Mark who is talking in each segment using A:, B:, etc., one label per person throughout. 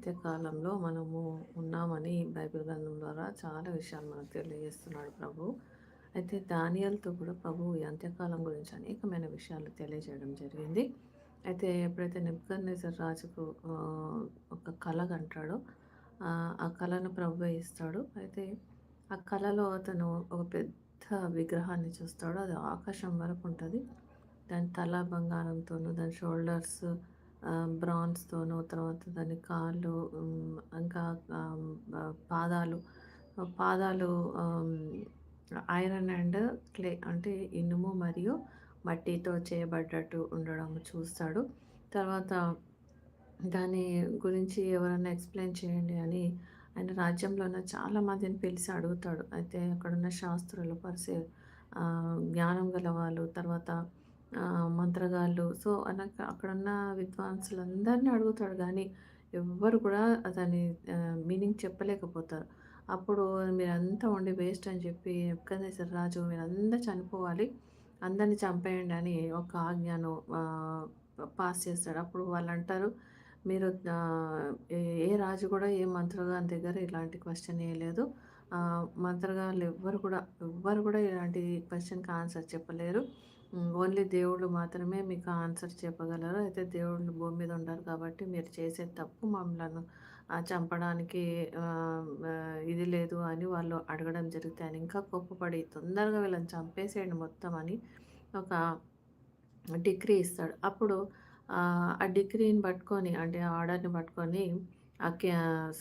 A: అంత్యకాలంలో మనము ఉన్నామని బైబిల్ గ్రంథం ద్వారా చాలా విషయాలు మనకు తెలియజేస్తున్నాడు ప్రభు. అయితే దానియాలతో కూడా ప్రభు ఈ అంత్యకాలం గురించి అనేకమైన విషయాలు తెలియజేయడం జరిగింది. అయితే ఎప్పుడైతే నెబ్కద్నెజర్ రాజుకు ఒక కళ కంటాడో ఆ కళను ప్రభు ఇస్తాడు. అయితే ఆ కళలో అతను ఒక పెద్ద విగ్రహాన్ని చూస్తాడు. అది ఆకాశం వరకు ఉంటుంది. దాని తల బంగారంతోను దాని షోల్డర్స్ బ్రాన్స్తోనో తర్వాత దాని కాళ్ళు ఇంకా పాదాలు. పాదాలు ఐరన్ అండ్ క్లే అంటే ఇనుము మరియు మట్టితో చేయబడ్డట్టు ఉండడం చూస్తాడు. తర్వాత దాని గురించి ఎవరైనా ఎక్స్ప్లెయిన్ చేయండి అని ఆయన రాజ్యంలో ఉన్న చాలా మందిని పిలిచి అడుగుతాడు. అయితే అక్కడున్న శాస్త్రులు పరిసే జ్ఞానం గల వాళ్ళు తర్వాత మంత్రగాళ్ళు. సో అనక అక్కడున్న విద్వాంసులందరినీ అడుగుతాడు కానీ ఎవ్వరు కూడా దాని మీనింగ్ చెప్పలేకపోతారు. అప్పుడు మీరంతా ఉండి వేస్ట్ అని చెప్పి నెబుకద్నెజర్ రాజు మీరంతా చనిపోవాలి అందరిని చంపేయండి అని ఒక ఆజ్ఞను పాస్ చేస్తాడు. అప్పుడు వాళ్ళు అంటారు మీరు ఏ రాజు కూడా ఏ మంత్రగాని దగ్గర ఇలాంటి క్వశ్చన్ వేయలేదు మంత్రగాళ్ళు ఎవ్వరు కూడా ఎవ్వరు కూడా ఇలాంటి క్వశ్చన్కి ఆన్సర్ చెప్పలేరు. ఓన్లీ దేవుళ్ళు మాత్రమే మీకు ఆన్సర్ చెప్పగలరు. అయితే దేవుళ్ళు భూమి మీద ఉండరు కాబట్టి మీరు చేసే తప్పు మమ్మల్ని చంపడానికి ఇది లేదు అని వాళ్ళు అడగడం జరిగితే ఆయన ఇంకా కోప్పపడి తొందరగా వీళ్ళని చంపేసేయండి మొత్తం అని ఒక డిగ్రీ ఇస్తాడు. అప్పుడు ఆ డిగ్రీని పట్టుకొని అంటే ఆర్డర్ని పట్టుకొని ఆ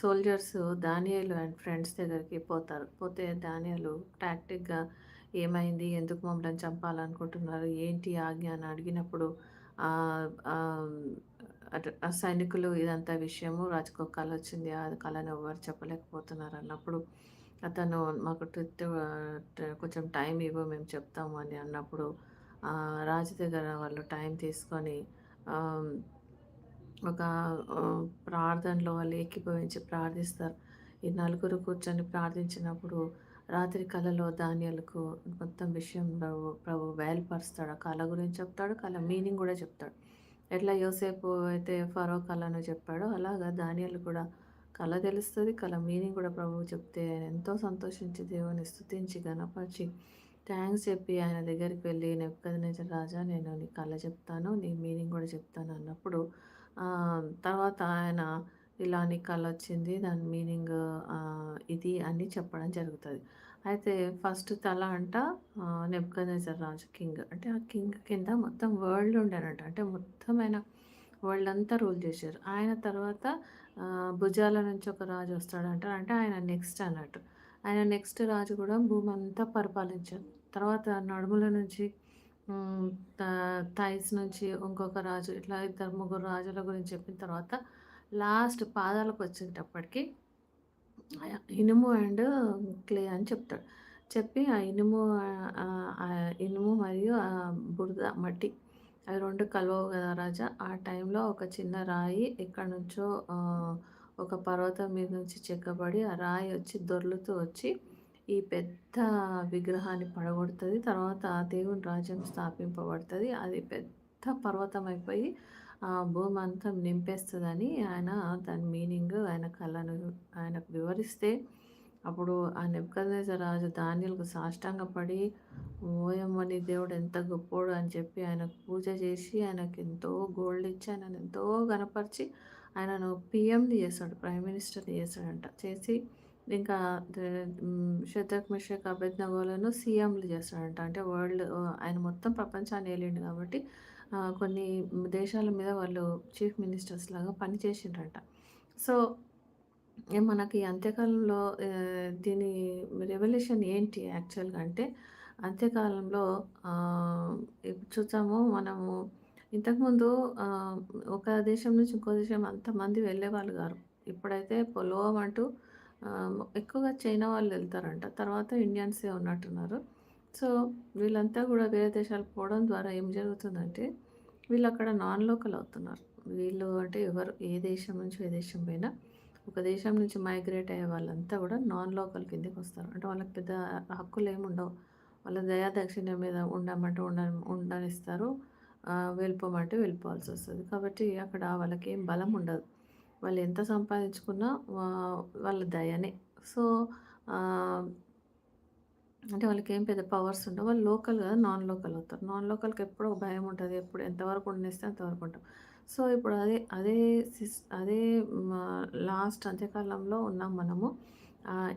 A: సోల్జర్స్ దానియాలు అండ్ ఫ్రెండ్స్ దగ్గరికి పోతారు. పోతే దానియాలు టాక్టిక్గా ఏమైంది? ఎందుకు మమ్మల్ని చంపాలనుకుంటున్నారు? ఏంటి ఆజ్ఞ అని అడిగినప్పుడు సైనికులు ఇదంతా విషయము రాజుకు కళ వచ్చింది. ఆ కళను ఎవరు చెప్పలేకపోతున్నారు అన్నప్పుడు అతను మాకు ట్రిత్ కొంచెం టైం ఇవ్వ మేము చెప్తాము అని అన్నప్పుడు రాజు దగ్గర వాళ్ళు టైం తీసుకొని ఒక ప్రార్థనలో వాళ్ళు ఏకీభవించి ప్రార్థిస్తారు. ఈ నలుగురు కూర్చొని ప్రార్థించినప్పుడు రాత్రి కళలో ధాన్యాలకు మొత్తం విషయం ప్రభు ప్రభు బయలుపరుస్తాడు. ఆ కళ గురించి చెప్తాడు కళ మీనింగ్ కూడా చెప్తాడు. ఎట్లా యోసేపు అయితే ఫరో కళను చెప్పాడో అలాగా ధాన్యాలు కూడా కళ తెలుస్తుంది కళ మీనింగ్ కూడా ప్రభువు చెప్తే ఆయన ఎంతో సంతోషించి దేవుని స్తుతించి గణపరిచి థ్యాంక్స్ చెప్పి ఆయన దగ్గరికి వెళ్ళి నెప్పుకదనేజర్ రాజా నేను నీ కళ చెప్తాను నీ మీనింగ్ కూడా చెప్తాను అన్నప్పుడు తర్వాత ఆయన ఇలా నీ కళ వచ్చింది దాని మీనింగ్ ఇది అని చెప్పడం జరుగుతుంది. అయితే ఫస్ట్ తల అంట నెప్పుకదనేజర్ రాజు కింగ్. అంటే ఆ కింగ్ కింద మొత్తం వరల్డ్ ఉండేనట. అంటే మొత్తం ఆయన వరల్డ్ అంతా రూల్ చేశారు. ఆయన తర్వాత భుజాల నుంచి ఒక రాజు వస్తాడంట. అంటే ఆయన నెక్స్ట్ అన్నట్టు. ఆయన నెక్స్ట్ రాజు కూడా భూమి అంతా పరిపాలించారు. తర్వాత నడుముల నుంచి త- థైస్ నుంచి ఇంకొక రాజు ఇట్లా ఇద్దరు ముగ్గురు రాజుల గురించి చెప్పిన తర్వాత లాస్ట్ పాదాలకు వచ్చేటప్పటికి ఇనుము అండ్ క్లే అని చెప్తాడు. చెప్పి ఆ ఇనుము ఇనుము మరియు ఆ బురద మట్టి అవి రెండు కలవవు కదా రాజా. ఆ టైంలో ఒక చిన్న రాయి ఎక్కడి నుంచో ఒక పర్వతం మీద నుంచి చెక్కబడి ఆ రాయి వచ్చి దొర్లుతూ వచ్చి ఈ పెద్ద విగ్రహాన్ని పడగొడుతుంది. తర్వాత ఆ దేవుని రాజ్యం స్థాపింపబడుతుంది. అది పెద్ద పర్వతం అయిపోయి భూమి అంతా నింపేస్తుందని ఆయన దాని మీనింగ్ ఆయన కళను ఆయనకు వివరిస్తే అప్పుడు ఆ నెబ్కద్నెజర్ రాజు ధాన్యులకు సాష్టాంగపడి ఓయమ్మని దేవుడు ఎంత గొప్పోడు అని చెప్పి ఆయనకు పూజ చేసి ఆయనకు ఎంతో గోల్డ్ ఇచ్చి ఆయనను ఎంతో గనపరిచి ఆయనను పిఎంని చేస్తాడు ప్రైమ్ మినిస్టర్ని చేస్తాడంట. చేసి ఇంకా శతక్ మిషక్ అభెజ్ఞగోలను సీఎంలు చేస్తాడంట. అంటే వరల్డ్ ఆయన మొత్తం ప్రపంచాన్ని ఏలిండు కాబట్టి కొన్ని దేశాల మీద వాళ్ళు చీఫ్ మినిస్టర్స్ లాగా పనిచేసిండ్రంట సో మనకి అంత్యకాలంలో దీని రెవల్యూషన్ ఏంటి యాక్చువల్గా అంటే అంత్యకాలంలో ఆ, చూసాము మనము ఇంతకుముందు ఒక దేశం నుంచి ఇంకో దేశం అంతమంది వెళ్ళేవాళ్ళు గారు ఇప్పుడైతే పొలవం అంటూ ఎక్కువగా చైనా వాళ్ళు వెళ్తారంట. తర్వాత ఇండియన్సే ఉన్నట్టున్నారు. సో వీళ్ళంతా కూడా వేరే దేశాలకు పోవడం ద్వారా ఏం జరుగుతుందంటే వీళ్ళు అక్కడ నాన్ లోకల్ అవుతున్నారు. వీళ్ళు అంటే ఎవరు ఏ దేశం నుంచి ఏ దేశం పోయినా ఒక దేశం నుంచి మైగ్రేట్ అయ్యే వాళ్ళంతా కూడా నాన్ లోకల్ కిందకి వస్తారు. అంటే వాళ్ళకి పెద్ద హక్కులు ఏమి ఉండవు. వాళ్ళ దయా దక్షిణ మీద ఉండమంటే ఉండ ఉండనిస్తారు. వెళ్ళిపోమంటే వెళ్ళిపోవాల్సి వస్తుంది. కాబట్టి అక్కడ వాళ్ళకి ఏం బలం ఉండదు. వాళ్ళు ఎంత సంపాదించుకున్నా వా వాళ్ళ దయనే. సో, అంటే వాళ్ళకి ఏం పెద్ద పవర్స్ ఉండవు. వాళ్ళు లోకల్ కదా నాన్ లోకల్ అవుతారు. నాన్ లోకల్‌కి ఎప్పుడో భయం ఉంటుంది ఎప్పుడు ఎంతవరకు ఉండనిస్తే అంతవరకు ఉంటాం. సో, ఇప్పుడు అదే అదే సిస్ అదే లాస్ట్ అంత్యకాలంలో ఉన్నాం మనము.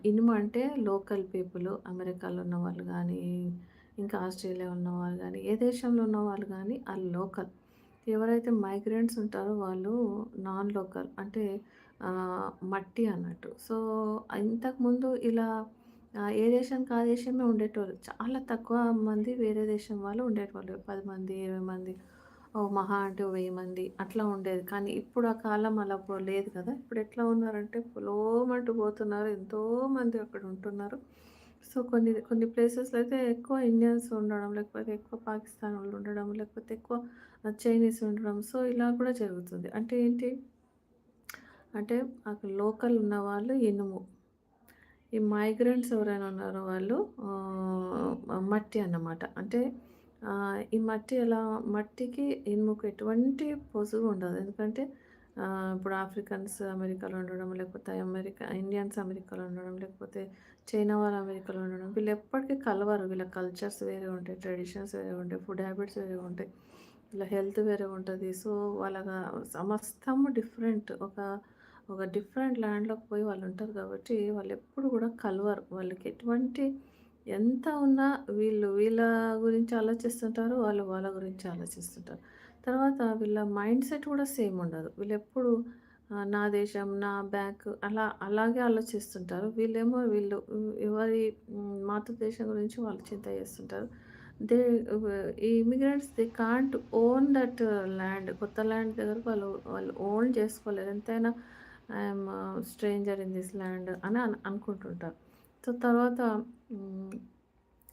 A: ఇనుము అంటే లోకల్ పీపుల్ అమెరికాలో ఉన్న వాళ్ళు కానీ ఇంకా ఆస్ట్రేలియా ఉన్నవాళ్ళు కానీ ఏ దేశంలో ఉన్న వాళ్ళు కానీ ఆ లోకల్. ఎవరైతే మైగ్రెంట్స్ ఉంటారో వాళ్ళు నాన్ లోకల్. అంటే మట్టి అన్నట్టు. సో, ఇంతకుముందు ఇలా ఏ దేశానికి ఆ దేశమే ఉండేటోళ్ళు. చాలా తక్కువ మంది వేరే దేశం వాళ్ళు ఉండేటోళ్ళు. పది మంది, 20 మంది ఓ మహా అంటే వెయ్యి మంది అట్లా ఉండేది. కానీ ఇప్పుడు ఆ కాలం అలా లేదు కదా! ఇప్పుడు ఎట్లా ఉన్నారంటే పొలోమంటూ పోతున్నారు. ఎంతోమంది అక్కడ ఉంటున్నారు. సో, కొన్ని కొన్ని ప్లేసెస్‌లో అయితే ఎక్కువ ఇండియన్స్ ఉండడం, లేకపోతే ఎక్కువ పాకిస్తాన్ వాళ్ళు ఉండడం, లేకపోతే ఎక్కువ చైనీస్ ఉండడం. సో, ఇలా కూడా జరుగుతుంది. అంటే ఏంటి? అంటే అక్కడ లోకల్ ఉన్నవాళ్ళు ఇనుము. ఈ మైగ్రెంట్స్ ఎవరైనా ఉన్నారో వాళ్ళు మట్టి అన్నమాట. అంటే ఈ మట్టి ఎలా మట్టికి ఇనుముకు ఎటువంటి పొసుగు ఉండదు. ఎందుకంటే ఇప్పుడు ఆఫ్రికన్స్ అమెరికాలో ఉండడం, లేకపోతే అమెరికా ఇండియన్స్ అమెరికాలో ఉండడం, లేకపోతే చైనా వాళ్ళు అమెరికాలో ఉండడం. వీళ్ళు ఎప్పటికీ కలవరు. వీళ్ళ కల్చర్స్ వేరే ఉంటాయి. ట్రెడిషన్స్ వేరే ఉంటాయి. ఫుడ్ హ్యాబిట్స్ వేరే ఉంటాయి. వీళ్ళ హెల్త్ వేరే ఉంటుంది సో, వాళ్ళగా సమస్తం డిఫరెంట్. ఒక ఒక డిఫరెంట్ ల్యాండ్‌లోకి పోయి వాళ్ళు ఉంటారు కాబట్టి, వాళ్ళు ఎప్పుడు కూడా కలవరు. వాళ్ళకి ఎటువంటి ఎంత ఉన్నా వీళ్ళు వీళ్ళ గురించి ఆలోచిస్తుంటారు. వాళ్ళు వాళ్ళ గురించి ఆలోచిస్తుంటారు. తర్వాత వీళ్ళ మైండ్ సెట్ కూడా సేమ్ ఉండదు. వీళ్ళెప్పుడు ఎప్పుడు నా దేశం, నా బ్యాక్ అలా అలాగే ఆలోచిస్తుంటారు. వీళ్ళేమో వీళ్ళు ఎవరి మాతృదేశం గురించి వాళ్ళు చింత చేస్తుంటారు. దే ఈ immigrants they can't own that land. కొత్త ల్యాండ్ దగ్గరకు వాళ్ళు వాళ్ళు ఓన్ చేసుకోలేరు. ఎంతైనా I'm stranger in this land అని అనుకుంటుంటారు. సో, తర్వాత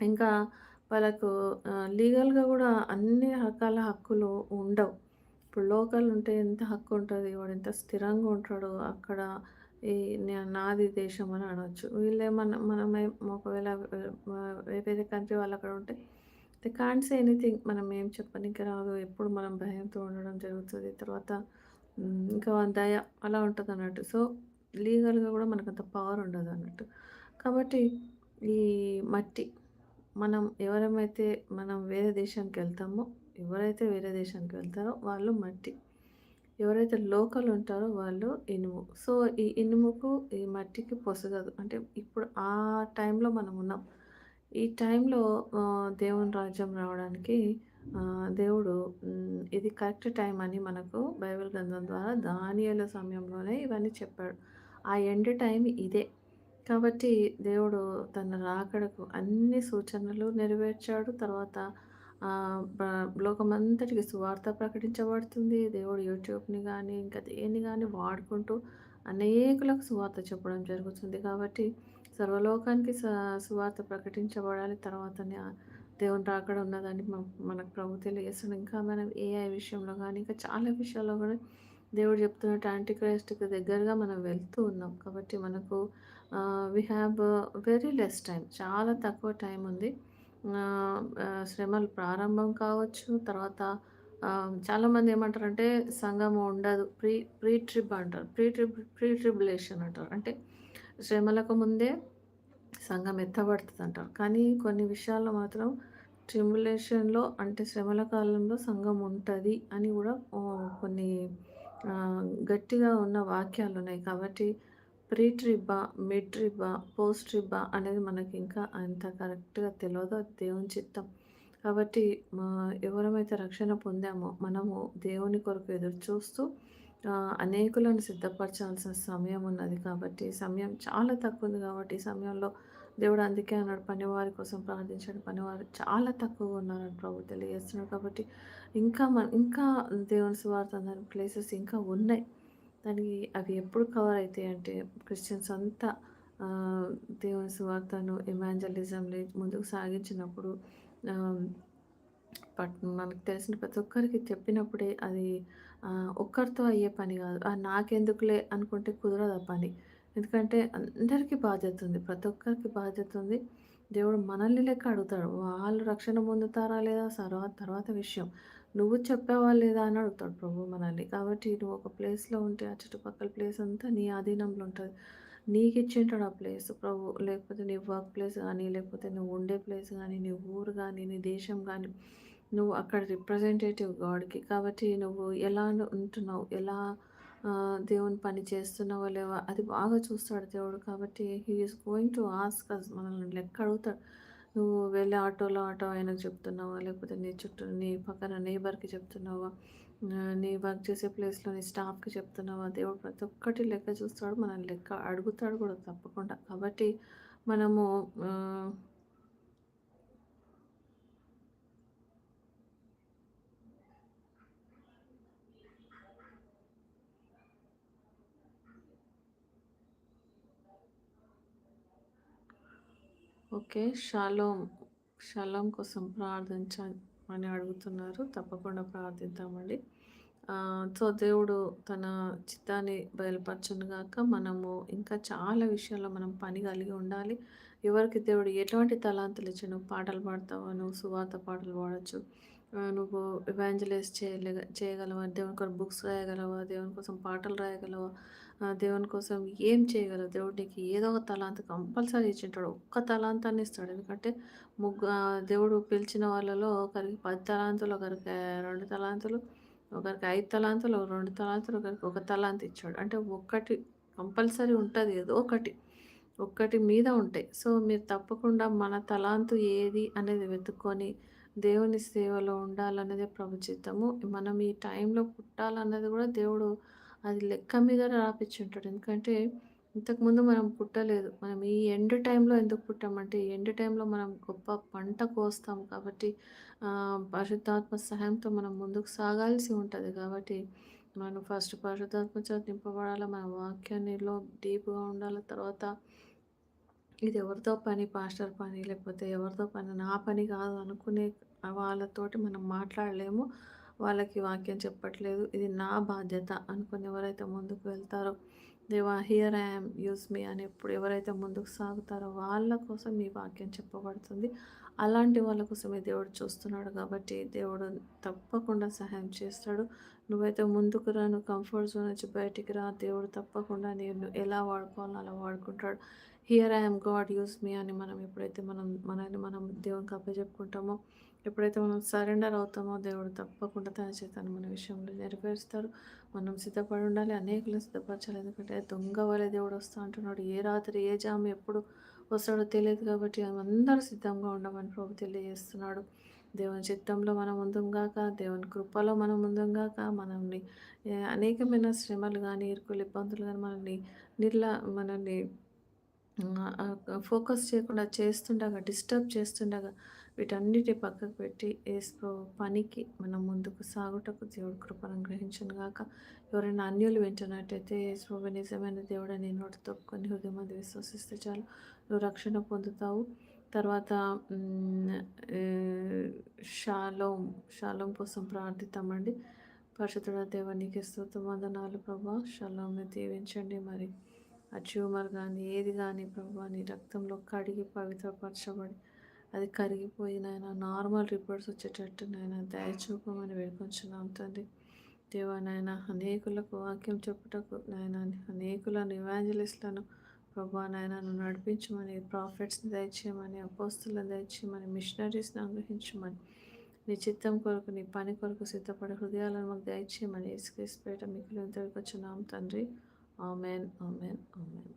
A: ఇంకా వాళ్ళకు లీగల్‌గా కూడా అన్ని రకాల హక్కులు ఉండవు. ఇప్పుడు లోకల్ ఉంటే ఎంత హక్కు ఉంటుంది వాడు ఎంత స్థిరంగా ఉంటాడో అక్కడ ఈ నాది దేశం అని అనొచ్చు. మన మనమే ఒకవేళ వేరే కంట్రీ వాళ్ళు అక్కడ ఉంటే దే కాంట్స్ ఎనీథింగ్. మనం ఏం చెప్పనీకి రాదు. ఎప్పుడు మనం భయంతో ఉండడం జరుగుతుంది తర్వాత ఇంకా దయ అలా ఉంటుంది అన్నట్టు సో, లీగల్‌గా కూడా మనకు అంత పవర్ ఉండదు అన్నట్టు కాబట్టి ఈ మట్టి మనం ఎవరమైతే మనం వేరే దేశానికి వెళ్తామో ఎవరైతే వేరే దేశానికి వెళ్తారో వాళ్ళు మట్టి. ఎవరైతే లోకల్ ఉంటారో వాళ్ళు ఇనుము. సో, ఈ ఇనుముకు, ఈ మట్టికి పొసగదు. అంటే ఇప్పుడు ఆ టైంలో మనం ఉన్నాం. ఈ టైంలో దేవుని రాజ్యం రావడానికి దేవుడు ఇది కరెక్ట్ టైం అని మనకు బైబిల్ గ్రంథం ద్వారా దానియల సమయంలోనే ఇవన్నీ చెప్పాడు. ఆ ఎండ్ టైం ఇదే. కాబట్టి దేవుడు తన రాకడకు అన్ని సూచనలు నెరవేర్చాడు. తర్వాత లోకమంతటికి సువార్త ప్రకటించబడుతుంది. దేవుడు యూట్యూబ్‌ని కానీ ఇంకా దేన్ని కానీ వాడుకుంటూ అనేకులకు సువార్త చెప్పడం జరుగుతుంది. కాబట్టి సర్వలోకానికి స సువార్త ప్రకటించబడాలి. తర్వాతనే దేవుని రాకడ ఉన్నదని మనకు ప్రభు తెలియజేస్తుంది ఇంకా మనం ఏఐ విషయంలో కానీ ఇంకా చాలా విషయాల్లో కూడా దేవుడు చెప్తున్నట్టు యాంటీ క్రైస్ట్‌కి దగ్గరగా మనం వెళ్తూ ఉన్నాం. కాబట్టి మనకు we have very less time చాలా తక్కువ టైం ఉంది. శ్రమలు ప్రారంభం కావచ్చు. తర్వాత చాలామంది ఏమంటారంటే సంఘము ఉండదు. ప్రీ ప్రీ ట్రిప్ అంటారు. ప్రీ ట్రిబ్ ప్రీ ట్రిబులేషన్ అంటారు. అంటే శ్రమలకు ముందే సంఘం ఎత్తబడుతుంది అంటారు కానీ కొన్ని విషయాల్లో మాత్రం ట్రిబులేషన్‌లో అంటే శ్రమల కాలంలో సంఘం ఉంటుంది అని కూడా కొన్ని గట్టిగా ఉన్న వాక్యాలు ఉన్నాయి. కాబట్టి ప్రీ ట్రిబ్బా, మిడ్ ట్రిబ్బా, పోస్ట్ ట్రిబ్బా అనేది మనకి ఇంకా అంత కరెక్ట్‌గా తెలియదు అది దేవుని చిత్తం. కాబట్టి ఎవరమైతే రక్షణ పొందామో మనము దేవుని కొరకు ఎదురు చూస్తూ అనేకులను సిద్ధపరచాల్సిన సమయం ఉన్నది. కాబట్టి, సమయం చాలా తక్కువ ఉంది. కాబట్టి, ఈ సమయంలో దేవుడు అందుకే అన్నాడు పనివారి కోసం ప్రార్థించాడు పనివారు చాలా తక్కువగా ఉన్నారని ప్రభు తెలియజేస్తున్నాడు. కాబట్టి ఇంకా మన ఇంకా దేవుని సువార్త అందని ప్లేసెస్ ఇంకా ఉన్నాయి. దానికి అవి ఎప్పుడు కవర్ అవుతాయి అంటే క్రిస్టియన్స్ అంతా దేవుని సువార్తను ఎమాంజలిజంని ముందుకు సాగించినప్పుడు బట్ మనకు తెలిసిన ప్రతి ఒక్కరికి చెప్పినప్పుడే అది ఒక్కరితో అయ్యే పని కాదు నాకెందుకులే అనుకుంటే కుదరదు ఆ పని. ఎందుకంటే అందరికీ బాధ్యత ఉంది. ప్రతి ఒక్కరికి బాధ్యత ఉంది. దేవుడు మనల్ని లెక్క అడుగుతాడు. వాళ్ళు రక్షణ పొందుతారా లేదా తర్వాత తర్వాత విషయం. నువ్వు చెప్పావా లేదా అని అడుగుతాడు ప్రభు మనల్ని కాబట్టి నువ్వు ఒక ప్లేస్లో ఉంటే ఆ చుట్టుపక్కల ప్లేస్ అంతా నీ ఆధీనంలో ఉంటుంది నీకు ఇచ్చింటాడు ఆ ప్లేస్ ప్రభు లేకపోతే నీ వర్క్ ప్లేస్ కానీ లేకపోతే నువ్వు ఉండే ప్లేస్ కానీ నీ ఊరు కానీ నీ దేశం కానీ నువ్వు అక్కడ రిప్రజెంటేటివ్ గాడ్కి కాబట్టి నువ్వు ఎలా ఉంటున్నావు ఎలా దేవుని పని చేస్తున్నావో లేవా అది బాగా చూస్తాడు దేవుడు కాబట్టి he is going to ask us మనల్ని లెక్క అడుగుతాడు. నువ్వు వెళ్ళే ఆటోలో ఆటో ఆయనకు చెప్తున్నావా? లేకపోతే నీ చుట్టూ నీ పక్కన నేబర్కి చెప్తున్నావా? నీ వర్క్ చేసే ప్లేస్లో నీ స్టాఫ్కి చెప్తున్నావా? దేవుడు ప్రతి ఒక్కటి లెక్క చూస్తాడు మనం లెక్క అడుగుతాడు కూడా తప్పకుండా. కాబట్టి మనము ఓకే. షాలోమ్ షాలోమ్ కోసం ప్రార్థించమని అడుగుతున్నారు. తప్పకుండా ప్రార్థిద్దామండి. సో దేవుడు తన చిత్తాన్ని బయలుపరచును గాక మనము ఇంకా చాలా విషయాల్లో మనం పని కలిగి ఉండాలి. ఎవరికి దేవుడు ఎటువంటి తలాంతులు ఇచ్చి నువ్వు పాటలు పాడతావు? నువ్వు సువాత పాటలు పాడచ్చు. నువ్వు ఇవాంజలైజ్ చేయలే చేయగలవా? దేవుని కోసం బుక్స్ రాయగలవా? దేవుని కోసం పాటలు రాయగలవా? దేవుని కోసం ఏం చేయగలవు దేవుడు నీకు ఏదో ఒక తలాంత కంపల్సరీ ఇచ్చింటాడు. ఒక్క తలాంతాన్ని ఇస్తాడు. ఎందుకంటే ముగ్గు దేవుడు పిలిచిన వాళ్ళలో ఒకరికి పది తలాంతులు ఒకరికి రెండు తలాంతులు ఒకరికి ఐదు తలాంతులు రెండు తలాంతులు ఒకరికి ఒక తలాంత ఇచ్చాడు. అంటే ఒక్కటి కంపల్సరీ ఉంటుంది. ఏదో ఒకటి ఒక్కటి మీద ఉంటాయి సో మీరు తప్పకుండా మన తలాంతు ఏది అనేది వెతుక్కొని దేవుని సేవలో ఉండాలనేది ప్రభుచితము మనం ఈ టైంలో పుట్టాలన్నది కూడా దేవుడు అది లెక్క మీద రాపించుంటాడు ఎందుకంటే ఇంతకుముందు మనం పుట్టలేదు. మనం ఈ ఎండ్ టైంలో ఎందుకు పుట్టామంటే ఈ ఎండ్ టైంలో మనం గొప్ప పంట కోస్తాం కాబట్టి పరిశుద్ధాత్మ సహాయంతో మనం ముందుకు సాగాల్సి ఉంటుంది. కాబట్టి మనం ఫస్ట్ పరిశుద్ధాత్మ చేత నింపబడాలి మన వాక్యాన్నిలో డీప్గా ఉండాలి తర్వాత ఇది ఎవరితో పని? పాస్టర్ పని లేకపోతే ఎవరితో పని? నా పని కాదు అనుకునే వాళ్ళతోటి మనం మాట్లాడలేము. వాళ్ళకి వాక్యం చెప్పట్లేదు. ఇది నా బాధ్యత అనుకుని ఎవరైతే ముందుకు వెళ్తారో దేవా హియర్ ఐఎమ్ యూస్ మీ అని ఎప్పుడు ఎవరైతే ముందుకు సాగుతారో వాళ్ళ కోసం ఈ వాక్యం చెప్పబడుతుంది. అలాంటి వాళ్ళ కోసమే దేవుడు చూస్తున్నాడు కాబట్టి దేవుడు తప్పకుండా సహాయం చేస్తాడు. నువ్వైతే ముందుకు రా నువ్వు కంఫర్ట్ జోన్ నుంచి బయటికి రా దేవుడు తప్పకుండా నేను ఎలా వాడుకోవాలో అలా వాడుకుంటాడు. Here I'm God use me అని మనం ఎప్పుడైతే మనం మనల్ని మనం దేవునికి అప్పచెప్పుకుంటామో ఎప్పుడైతే మనం సరెండర్ అవుతామో దేవుడు తప్పకుండా తన చేతను మన విషయంలో నెరవేరుస్తారు. మనం సిద్ధపడి ఉండాలి అనేకులను సిద్ధపరచాలి. ఎందుకంటే దొంగ వాళ్ళే దేవుడు వస్తూ అంటున్నాడు. ఏ రాత్రి ఏ జాము ఎప్పుడు వస్తాడో తెలియదు కాబట్టి అందరూ సిద్ధంగా ఉండమని ప్రభు తెలియజేస్తున్నాడు. దేవుని చిత్తంలో మనం ముందుగాక దేవుని కృపలో మనం ముందుగాక మనల్ని అనేకమైన శ్రమలు కానీ ఇరుకులు ఇబ్బందులు కానీ మనల్ని నిర్లా మనల్ని ఫోకస్ చేయకుండా చేస్తుండగా డిస్టర్బ్ చేస్తుండగా వీటన్నిటి పక్కకు పెట్టి ఏసు పనికి మనం ముందుకు సాగుటకు దేవుడు కృపను గ్రహించను గాక. ఎవరైనా అన్యులు వింటున్నట్టయితే ఏసు నిజమైన దేవుడు అని నోటి తప్పుకొని హృదయం మంది విశ్వసిస్తే చాలు. నువ్వు రక్షణ పొందుతావు. తర్వాత షాలోం షాలోం కోసం ప్రార్థిస్తామండి. పరిశుద్ధుడ దేవానికి స్తోత్ర వందనాలు ప్రభా. షాలోంని దీవించండి మరి. ఆ ట్యూమర్ కానీ ఏది కానీ ప్రభా నీ రక్తంలో కడిగి పవిత్రపరచబడి అది కరిగిపోయి నాయన నార్మల్ రిపోర్ట్స్ వచ్చేటట్టు నాయన దయచూపమని వేడుకొంచున్నాం తండ్రి. దేవా నాయన అనేకులకు వాక్యం చెప్పుటకు నాయన అనేకులను ఇవాంజలిస్ట్లను ప్రభా నాయన నువ్వు నడిపించమని ప్రాఫిట్స్ని దయచేయమని అపోస్తులను దయచేయమని మిషనరీస్ని అనుగ్రహించమని నీ చిత్తం కొరకు నీ పని కొరకు సిద్ధపడే హృదయాలను మాకు దయచేయమని ఇసుకేసిపేట మీకు ఇంతవరకు వచ్చినాం తండ్రి. Amen amen amen.